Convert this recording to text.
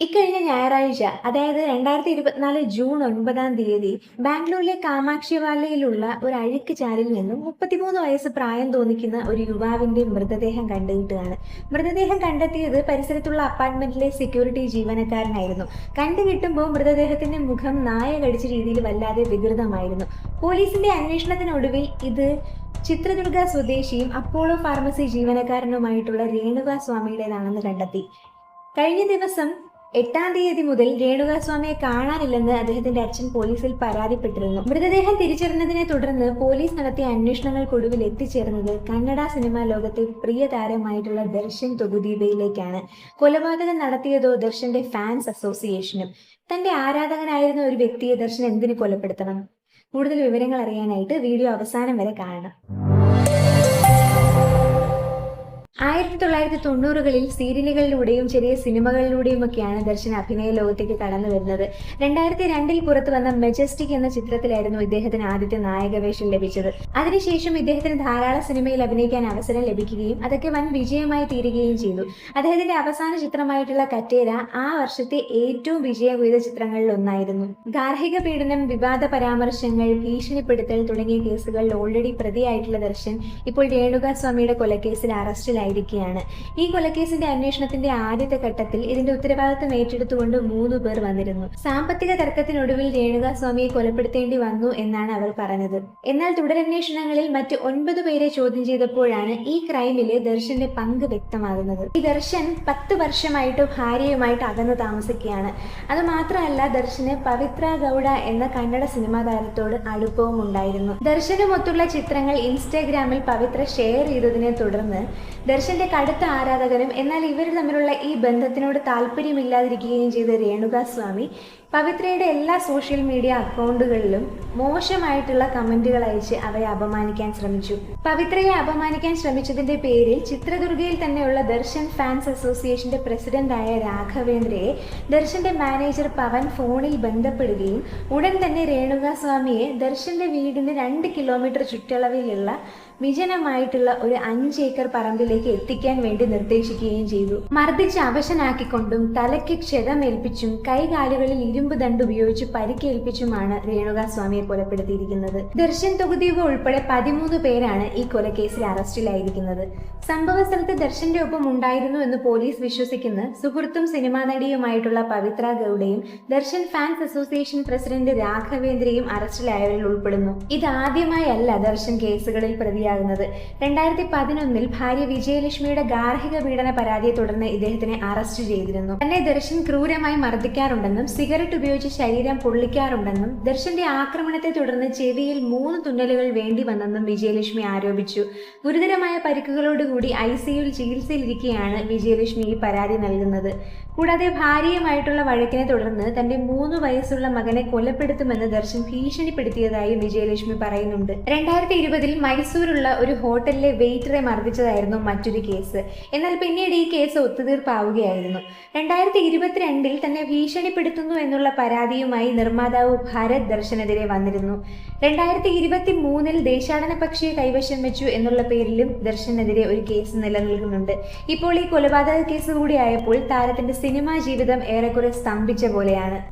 ഇക്കഴിഞ്ഞ ഞായറാഴ്ച അതായത് രണ്ടായിരത്തി ഇരുപത്തിനാല് ജൂൺ ഒൻപതാം തീയതി ബാംഗ്ലൂരിലെ കാമാക്ഷിവാലയിലുള്ള ഒരു അഴുക്ക് ചാലിൽ നിന്നും മുപ്പത്തിമൂന്ന് വയസ്സ് പ്രായം തോന്നിക്കുന്ന ഒരു യുവാവിന്റെ മൃതദേഹം കണ്ടുകിട്ടുകയാണ്. മൃതദേഹം കണ്ടെത്തിയത് പരിസരത്തുള്ള അപ്പാർട്ട്മെന്റിലെ സെക്യൂരിറ്റി ജീവനക്കാരനായിരുന്നു. കണ്ടുകിട്ടുമ്പോൾ മൃതദേഹത്തിന്റെ മുഖം നായ കടിച്ച രീതിയിൽ വല്ലാതെ വികൃതമായിരുന്നു. പോലീസിന്റെ അന്വേഷണത്തിനൊടുവിൽ ഇത് ചിത്രദുർഗ സ്വദേശിയും അപ്പോളോ ഫാർമസി ജീവനക്കാരനുമായിട്ടുള്ള രേണുക സ്വാമിയുടേതാണെന്ന് കണ്ടെത്തി. കഴിഞ്ഞ ദിവസം എട്ടാം തീയതി മുതൽ രേണുകാസ്വാമിയെ കാണാനില്ലെന്ന് അദ്ദേഹത്തിന്റെ അച്ഛൻ പോലീസിൽ പരാതിപ്പെട്ടിരുന്നു. മൃതദേഹം തിരിച്ചറിഞ്ഞതിനെ തുടർന്ന് പോലീസ് നടത്തിയ അന്വേഷണങ്ങൾക്കൊടുവിൽ എത്തിച്ചേർന്നത് കന്നഡ സിനിമാ ലോകത്തെ പ്രിയ താരമായിട്ടുള്ള ദർശൻ തൊകുദീപയിലേക്കാണ് കൊലപാതകം നടത്തിയതോ ദർശന്റെ ഫാൻസ് അസോസിയേഷനും. തന്റെ ആരാധകനായിരുന്ന ഒരു വ്യക്തിയെ ദർശൻ എന്തിനു കൊലപ്പെടുത്തണം? കൂടുതൽ വിവരങ്ങൾ അറിയാനായിട്ട് വീഡിയോ അവസാനം വരെ കാണണം. ആയിരത്തി തൊള്ളായിരത്തി തൊണ്ണൂറുകളിൽ സീരിയലുകളിലൂടെയും ചെറിയ സിനിമകളിലൂടെയും ഒക്കെയാണ് ദർശൻ അഭിനയ ലോകത്തേക്ക് കടന്നു വരുന്നത്. രണ്ടായിരത്തി രണ്ടിൽ പുറത്തു വന്ന മെജസ്റ്റിക് എന്ന ചിത്രത്തിലായിരുന്നു ഇദ്ദേഹത്തിന് ആദ്യത്തെ നായകവേഷം ലഭിച്ചത്. അതിനുശേഷം ഇദ്ദേഹത്തിന് ധാരാളം സിനിമയിൽ അഭിനയിക്കാൻ അവസരം ലഭിക്കുകയും അതൊക്കെ വൻ വിജയമായി തീരുകയും ചെയ്തു. അദ്ദേഹത്തിന്റെ അവസാന ചിത്രമായിട്ടുള്ള കറ്റേര ആ വർഷത്തെ ഏറ്റവും വിജയം കൊയ്ത ചിത്രങ്ങളിൽ ഒന്നായിരുന്നു ഗാർഹിക പീഡനം വിവാദ പരാമർശങ്ങൾ ഭീഷണിപ്പെടുത്തൽ തുടങ്ങിയ കേസുകളിൽ ഓൾറെഡി പ്രതിയായിട്ടുള്ള ദർശൻ ഇപ്പോൾ രേണുക സ്വാമിയുടെ കൊലക്കേസിൽ അറസ്റ്റിലായിരിക്കുകയാണ് ഈ കൊലക്കേസിന്റെ അന്വേഷണത്തിന്റെ ആദ്യത്തെ ഘട്ടത്തിൽ ഇതിന്റെ ഉത്തരവാദിത്തം ഏറ്റെടുത്തുകൊണ്ട് മൂന്ന് പേർ വന്നിരുന്നു. സാമ്പത്തിക തർക്കത്തിനൊടുവിൽ രേണുകാസ്വാമിയെ കൊലപ്പെടുത്തേണ്ടി വന്നു എന്നാണ് അവർ പറഞ്ഞത്. എന്നാൽ തുടരന്വേഷണങ്ങളിൽ മറ്റ് ഒൻപത് പേരെ ചോദ്യം ചെയ്തപ്പോഴാണ് ഈ ക്രൈമിലെ ദർശന്റെ പങ്ക് വ്യക്തമാകുന്നത്. ഈ ദർശൻ പത്ത് വർഷമായിട്ട് ഭാര്യയുമായിട്ട് അകന്നു താമസിക്കുകയാണ്. അത് മാത്രമല്ല ദർശന് പവിത്ര ഗൗഡ എന്ന കന്നഡ സിനിമാ താരത്തോട് അടുപ്പവും ഉണ്ടായിരുന്നു. ദർശനുമൊത്തുള്ള ചിത്രങ്ങൾ ഇൻസ്റ്റാഗ്രാമിൽ പവിത്ര ഷെയർ ചെയ്തതിനെ തുടർന്ന് ദർശന്റെ കടുത്ത ആരാധകനും എന്നാൽ ഇവർ തമ്മിലുള്ള ഈ ബന്ധത്തിനോട് താല്പര്യമില്ലാതിരിക്കുകയും ചെയ്ത രേണുക സ്വാമി പവിത്രയുടെ എല്ലാ സോഷ്യൽ മീഡിയ അക്കൗണ്ടുകളിലും മോശമായിട്ടുള്ള കമന്റുകൾ അയച്ച് അവരെ അപമാനിക്കാൻ ശ്രമിച്ചു. പവിത്രയെ അപമാനിക്കാൻ ശ്രമിച്ചതിന്റെ പേരിൽ ചിത്രദുർഗയിൽ തന്നെയുള്ള ദർശൻ ഫാൻസ് അസോസിയേഷന്റെ പ്രസിഡന്റായ രാഘവേന്ദ്രയെ ദർശന്റെ മാനേജർ പവൻ ഫോണിൽ ബന്ധപ്പെടുകയും ഉടൻ തന്നെ രേണുക സ്വാമിയെ ദർശന്റെ വീടിന് രണ്ട് കിലോമീറ്റർ ചുറ്റളവിലുള്ള വിജനമായിട്ടുള്ള ഒരു അഞ്ച് ഏക്കർ എത്തിക്കാൻ വേണ്ടി നിർദ്ദേശിക്കുകയും ചെയ്തു. മർദ്ദിച്ച് അവശനാക്കിക്കൊണ്ടും തലയ്ക്ക് ക്ഷതമേൽപ്പിച്ചും കൈകാലുകളിൽ ഇരുമ്പ് ദണ്ട് ഉപയോഗിച്ച് പരിക്കേൽപ്പിച്ചുമാണ് രേണുക സ്വാമിയെ കൊലപ്പെടുത്തിയിരിക്കുന്നത്. ദർശൻ തൊകുദീപ് ഉൾപ്പെടെ പതിമൂന്ന് പേരാണ് ഈ കൊലക്കേസിൽ അറസ്റ്റിലായിരിക്കുന്നത്. സംഭവ സ്ഥലത്ത് ദർശന്റെ ഒപ്പം ഉണ്ടായിരുന്നു എന്ന് പോലീസ് വിശ്വസിക്കുന്ന സുഹൃത്തും സിനിമാ നടിയുമായിട്ടുള്ള പവിത്ര ഗൌഡയും ദർശൻ ഫാൻസ് അസോസിയേഷൻ പ്രസിഡന്റ് രാഘവേന്ദ്രയും അറസ്റ്റിലായവരിൽ ഉൾപ്പെടുന്നു. ഇതാദ്യമായല്ല ദർശൻ കേസുകളിൽ പ്രതിയാകുന്നത്. രണ്ടായിരത്തി പതിനൊന്നിൽ ഭാര്യ വിജയലക്ഷ്മിയുടെ ഗാർഹിക പീഡന പരാതിയെ തുടർന്ന് ഇദ്ദേഹത്തിനെ അറസ്റ്റ് ചെയ്തിരുന്നു. തന്നെ ദർശൻ ക്രൂരമായി മർദ്ദിക്കാറുണ്ടെന്നും സിഗരറ്റ് ഉപയോഗിച്ച് ശരീരം പൊള്ളിക്കാറുണ്ടെന്നും ദർശന്റെ ആക്രമണത്തെ തുടർന്ന് ചെവിയിൽ മൂന്ന് തുന്നലുകൾ വേണ്ടി വന്നെന്നും വിജയലക്ഷ്മി ആരോപിച്ചു. ഗുരുതരമായ പരിക്കുകളോടുകൂടി ഐ സിയുയിൽ ചികിത്സയിലിരിക്കെയാണ് വിജയലക്ഷ്മി ഈ പരാതി നൽകുന്നത്. കൂടാതെ ഭാര്യയുമായിട്ടുള്ള വഴക്കിനെ തുടർന്ന് തന്റെ മൂന്ന് വയസ്സുള്ള മകനെ കൊലപ്പെടുത്തുമെന്ന് ദർശൻ ഭീഷണിപ്പെടുത്തിയതായും വിജയലക്ഷ്മി പറയുന്നുണ്ട്. രണ്ടായിരത്തി ഇരുപതിൽ മൈസൂരുള്ള ഒരു ഹോട്ടലിലെ വെയിറ്ററെ മർദ്ദിച്ചതായിരുന്നു മറ്റൊരു കേസ്. എന്നാൽ പിന്നീട് ഈ കേസ് ഒത്തുതീർപ്പാവുകയായിരുന്നു. രണ്ടായിരത്തി ഇരുപത്തിരണ്ടിൽ തന്നെ ഭീഷണിപ്പെടുത്തുന്നു എന്നുള്ള പരാതിയുമായി നിർമ്മാതാവ് ഭാരത് ദർശനെതിരെ വന്നിരുന്നു. രണ്ടായിരത്തി ഇരുപത്തി മൂന്നിൽ ദേശാടന പക്ഷിയെ കൈവശം വെച്ചു എന്നുള്ള പേരിലും ദർശനെതിരെ ഒരു കേസ് നിലനിൽക്കുന്നുണ്ട്. ഇപ്പോൾ ഈ കൊലപാതക കേസ് കൂടി ആയപ്പോൾ താരത്തിന്റെ സിനിമാ ജീവിതം ഏറെക്കുറെ സ്തംഭിച്ച പോലെയാണ്.